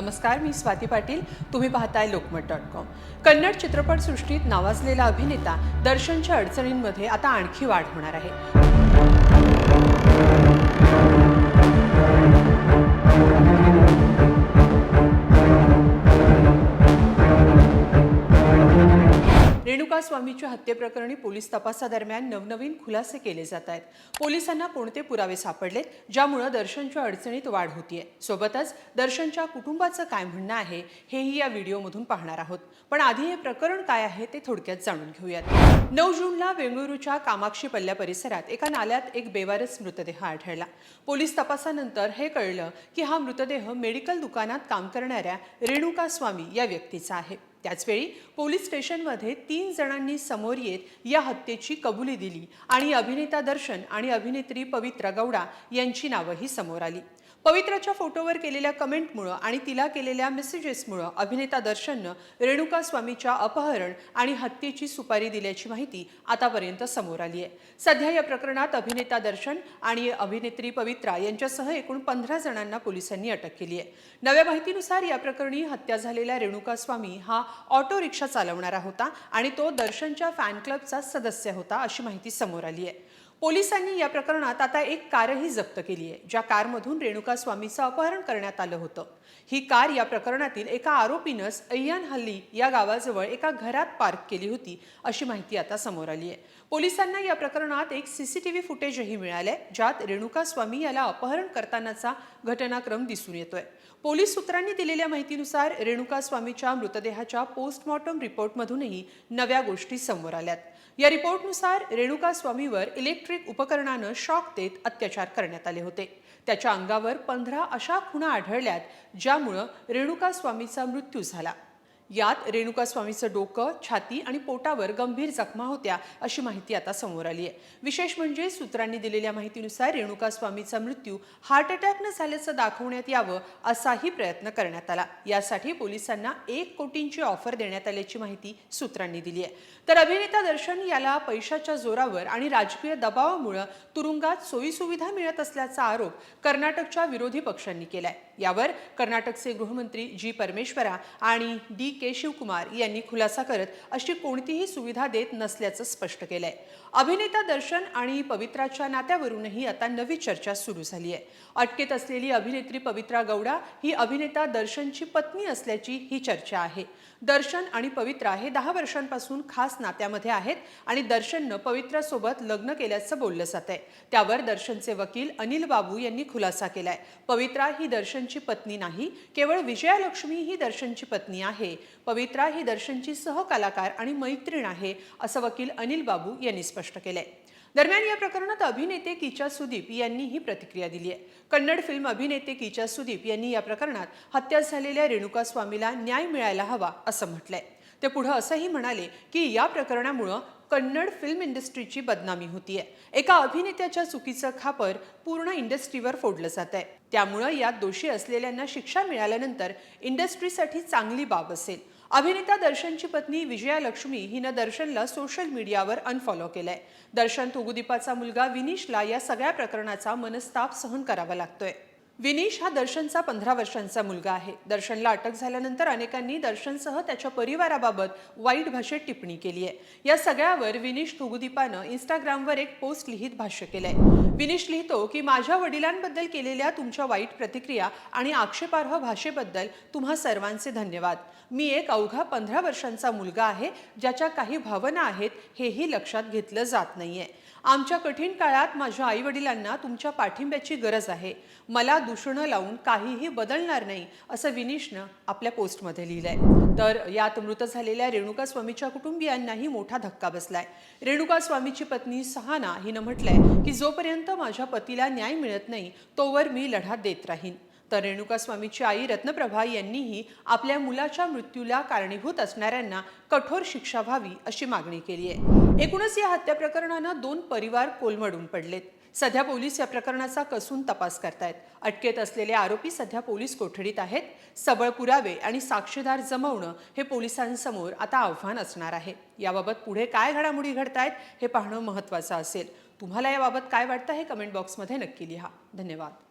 नमस्कार मी स्वाती पाटील. तुम्ही पाहताय लोकमत डॉट कॉम. कन्नड चित्रपटसृष्टीत नावाजलेला अभिनेता दर्शनच्या अडचणींमध्ये आता आणखी वाढ होणार आहे. रेणुका स्वामीच्या हत्येप्रकरणी पोलीस तपासादरम्यान नवनवीन खुलासे केले जात आहेत. पोलिसांना कोणते पुरावे सापडलेत ज्यामुळं दर्शनच्या अडचणीत वाढ होतीये? सोबतच दर्शनच्या कुटुंबाचं काय म्हणणं आहे हेही या व्हिडिओमधून पाहणार आहोत. पण आधी हे प्रकरण काय आहे ते थोडक्यात जाणून घेऊयात. नऊ जूनला बेंगळुरूच्या कामाक्षी पल्ल्या परिसरात एका नाल्यात एक बेवारस मृतदेह आढळला. पोलीस तपासानंतर हे कळलं की हा मृतदेह मेडिकल दुकानात काम करणाऱ्या रेणुका स्वामी या व्यक्तीचा आहे. त्याचवेळी पोलीस स्टेशनमध्ये तीन जणांनी समोर येत या हत्येची कबुली दिली आणि अभिनेता दर्शन आणि अभिनेत्री पवित्रा गौडा यांची नावंही समोर आली. पवित्राच्या फोटोवर केलेल्या कमेंटमुळं आणि तिला केलेल्या मेसेजेसमुळं अभिनेता दर्शननं रेणुका स्वामीच्या अपहरण आणि हत्येची सुपारी दिल्याची माहिती आतापर्यंत समोर आली आहे. सध्या या प्रकरणात अभिनेता दर्शन आणि अभिनेत्री पवित्रा यांच्यासह एकूण पंधरा जणांना पोलिसांनी अटक केली आहे. नव्या माहितीनुसार या प्रकरणी हत्या झालेला रेणुका स्वामी हा ऑटो रिक्षा चालवणारा होता आणि तो दर्शनच्या फॅन क्लबचा सदस्य होता अशी माहिती समोर आली आहे. पोलिसांनी या प्रकरणात आता एक कारही जप्त केली आहे ज्या कारमधून रेणुका स्वामीचं अपहरण करण्यात आलं होतं. ही कार या प्रकरणातील एका आरोपीनंच अय्यान हल्ली या गावाजवळ एका घरात पार्क केली होती अशी माहिती आता समोर आली आहे. पोलिसांना या प्रकरणात एक सीसीटीव्ही फुटेजही मिळालंय ज्यात रेणुका स्वामी याला अपहरण करतानाचा घटनाक्रम दिसून येतोय. पोलीस सूत्रांनी दिलेल्या माहितीनुसार रेणुका स्वामीच्या मृतदेहाच्या पोस्टमॉर्टम रिपोर्टमधूनही नव्या गोष्टी समोर आल्यात. या रिपोर्टनुसार रेणुका स्वामीवर इलेक्ट्रिक उपकरणानं शॉक देत अत्याचार करण्यात आले होते. त्याच्या अंगावर पंधरा अशा खुणा आढळल्यात ज्यामुळं रेणुका स्वामीचा मृत्यू झाला. यात रेणुका स्वामीचं डोकं छाती आणि पोटावर गंभीर जखमा होत्या अशी माहिती आता समोर आली आहे. विशेष म्हणजे सूत्रांनी दिलेल्या माहितीनुसार रेणुका स्वामीचा मृत्यू हार्ट अटॅकनं झाल्याचं दाखवण्यात यावं असाही प्रयत्न करण्यात आला. यासाठी पोलिसांना एक कोटींची ऑफर देण्यात आल्याची माहिती सूत्रांनी दिली आहे. तर अभिनेता दर्शन याला पैशाच्या जोरावर आणि राजकीय दबावामुळे तुरुंगात सोयीसुविधा मिळत असल्याचा आरोप कर्नाटकच्या विरोधी पक्षांनी केलाय. यावर कर्नाटकचे गृहमंत्री जी परमेश्वरा आणि डी के शिवकुमार यांनी खुलासा करत अशी कोणतीही सुविधा देत नसल्याचं स्पष्ट केलंय. अभिनेता दर्शन आणि पवित्राच्या नात्यावरूनही आता नवी चर्चा सुरू झाली आहे. अटकेत असलेली अभिनेत्री पवित्रा गौडा ही अभिनेता दर्शनची पत्नी असल्याची ही चर्चा आहे. दर्शन आणि पवित्रा हे दहा वर्षांपासून खास नात्यामध्ये आहेत आणि दर्शननं पवित्रासोबत लग्न केल्याचं बोललं जात आहे त्यावर दर्शनचे वकील अनिल बाबू यांनी खुलासा केलाय. पवित्रा ही दर्शन दर्शनची पत्नी नाही केवळ विजयालक्ष्मी ही दर्शनची पत्नी आहे. पवित्रा ही दर्शनची सहकलाकार आणि मैत्रीण आहे असं वकील अनिल बाबू यांनी स्पष्ट केलंय. दरम्यान या प्रकरणात अभिनेते किचा सुदीप यांनी ही प्रतिक्रिया दिली आहे कन्नड फिल्म अभिनेते किचा सुदीप यांनी या प्रकरणात हत्या झालेल्या रेणुका स्वामीला न्याय मिळायला हवा असं म्हटलंय. ते पुढं असंही म्हणाले की या प्रकरणामुळं कन्नड फिल्म इंडस्ट्रीची बदनामी होतीये. एका अभिनेत्याच्या चुकीचं खापर पूर्ण इंडस्ट्रीवर फोडलं जात आहे त्यामुळं यात दोषी असलेल्यांना शिक्षा मिळाल्यानंतर इंडस्ट्रीसाठी चांगली बाब असेल. अभिनेता दर्शनची पत्नी विजया लक्ष्मी हिनं दर्शनला सोशल मीडियावर अनफॉलो केलंय. दर्शन तुगुदीपाचा मुलगा विनीशला या सगळ्या प्रकरणाचा मनस्ताप सहन करावा लागतोय. विनीश हा दर्शनचा पंधरा वर्षांचा मुलगा आहे. दर्शनला अटक झाल्यानंतर अनेकांनी दर्शनसह त्याच्या परिवाराबाबत वाईट भाषेत टिप्पणी केली आहे. या सगळ्यावर विनीश तुगुदीपानं इंस्टाग्रामवर एक पोस्ट लिहित भाष्य केलंय. विनीश लिहितो की माझ्या वडिलांबद्दल केलेल्या तुमच्या वाईट प्रतिक्रिया आणि आक्षेपार्ह भाषेबद्दल तुम्हा सर्वांचे धन्यवाद. मी एक अवघा पंधरा वर्षांचा मुलगा आहे ज्याच्या काही भावना आहेत हेही लक्षात घेतलं जात नाहीये. आमच्या कठीण काळात माझ्या आई वडिलांना तुमच्या पाठिंब्याची गरज आहे. मला दूषणं लावून काहीही बदलणार नाही असं विनीशनं आपल्या पोस्टमध्ये लिहिलंय. तर यात मृत झालेल्या रेणुका स्वामीच्या कुटुंबियांनाही मोठा धक्का बसलाय. रेणुका स्वामीची पत्नी सहाना हिनं म्हटलंय की जोपर्यंत माझ्या पतीला न्याय मिळत नाही तोवर मी लढा देत राहीन. तर रेणुका स्वामीची आई रत्नप्रभा यांनीही आपल्या मुलाच्या मृत्यूला कारणीभूत असणाऱ्यांना कठोर शिक्षा व्हावी अशी मागणी केली आहे एकूणच या हत्या प्रकरणानं दोन परिवार कोलमडून पडलेत. सध्या पोलीस या प्रकरणाचा कसून तपास करतायत. अटकेत असलेले आरोपी सध्या पोलीस कोठडीत आहेत सबळ पुरावे आणि साक्षीदार जमवणं हे पोलिसांसमोर आता आव्हान असणार आहे. याबाबत पुढे काय घडामोडी घडतायत हे पाहणं महत्त्वाचं असेल. तुम्हाला याबाबत काय वाटतं हे कमेंट बॉक्समध्ये नक्की लिहा. धन्यवाद.